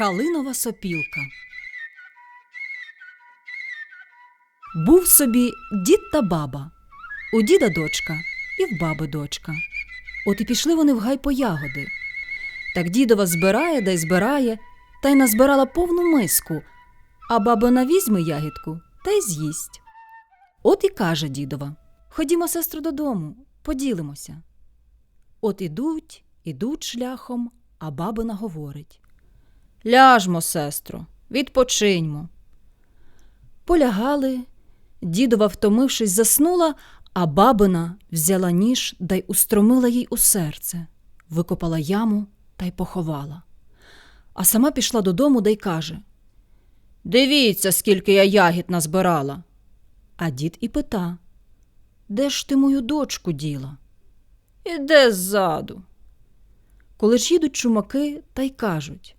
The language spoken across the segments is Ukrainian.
Калинова сопілка. Був собі дід та баба, у діда дочка і в баби дочка. От і пішли вони в гай по ягоди. Так дідова збирає да й збирає, та й назбирала повну миску, а бабина візьме ягідку та й з'їсть. От і каже дідова: Ходімо, сестру, додому, поділимося. От ідуть, ідуть шляхом, а бабина говорить. Ляжмо, сестро, відпочиньмо. Полягали, дідова, втомившись, заснула, а бабина взяла ніж да й устромила їй у серце, викопала яму та й поховала. А сама пішла додому да й каже Дивіться, скільки я ягід назбирала. А дід і пита Де ж ти мою дочку діла? Іде ззаду. Коли ж їдуть чумаки та й кажуть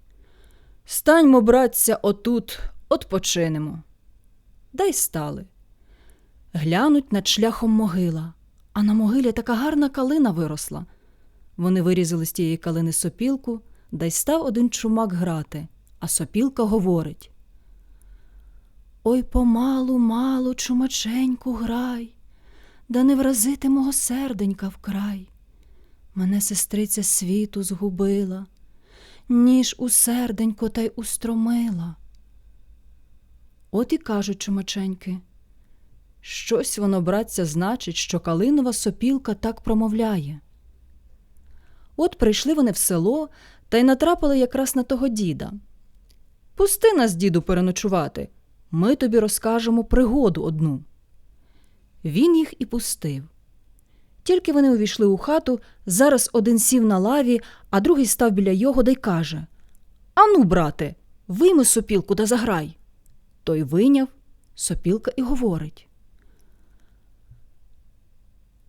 Станьмо, братця, отут, отпочинемо. Да й стали. Глянуть над шляхом могила, а на могилі така гарна калина виросла. Вони вирізали з тієї калини сопілку, да й став один чумак грати, а сопілка говорить. Ой, помалу, малу, чумаченьку грай, да не вразити мого серденька вкрай. Мене сестриця світу згубила, ніж у серденько та й устромила. От і кажуть чумаченьки. Щось воно, братця, значить, що калинова сопілка так промовляє. От прийшли вони в село та й натрапили якраз на того діда. Пусти нас, діду, переночувати. Ми тобі розкажемо пригоду одну. Він їх і пустив. Тільки вони увійшли у хату, зараз один сів на лаві, а другий став біля його да й каже Ану, брате, вийми сопілку да заграй. Той вийняв, сопілка і говорить.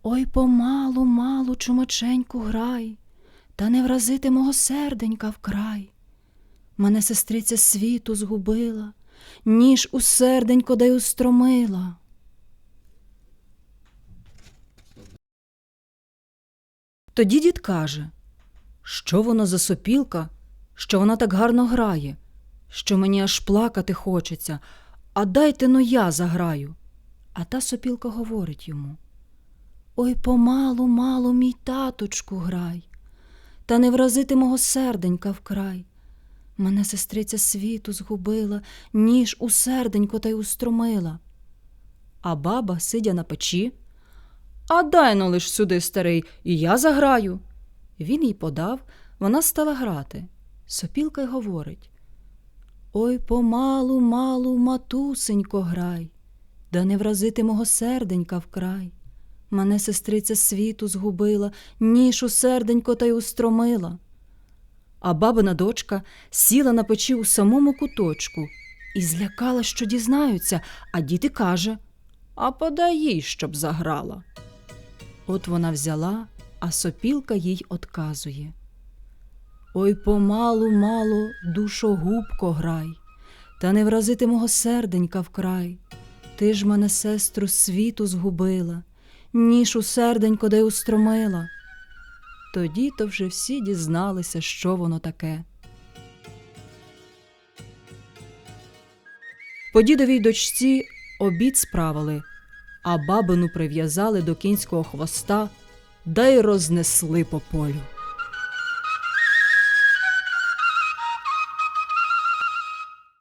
Ой, помалу, малу, чумаченьку грай, та не вразити мого серденька вкрай. Мене сестриця світу згубила, ніж у серденько да й устромила. Тоді дід каже, що воно за сопілка, що вона так гарно грає, що мені аж плакати хочеться, а дайте но я заграю. А та сопілка говорить йому Ой, помалу, малу, мій таточку грай, та не вразити мого серденька вкрай. Мене сестриця світу згубила, ніж у серденько та й устромила. А баба, сидя на печі, а дай но лиш сюди, старий, і я заграю. Він їй подав, вона стала грати. Сопілка й говорить Ой, помалу, малу, матусенько, грай, да не вразити мого серденька вкрай. Мене сестриця світу згубила, ніж у серденько та й устромила. А бабина дочка сіла на печі у самому куточку і злякала, що дізнаються, а діти каже А подай їй, щоб заграла. От вона взяла, а сопілка їй отказує. Ой, помалу, мало, душогубко грай, та не вразити мого серденька вкрай. Ти ж мене, сестру, світу згубила, ніж у серденько де устромила. Тоді то вже всі дізналися, що воно таке. По дідовій дочці обід справили, а бабину прив'язали до кінського хвоста да й рознесли по полю.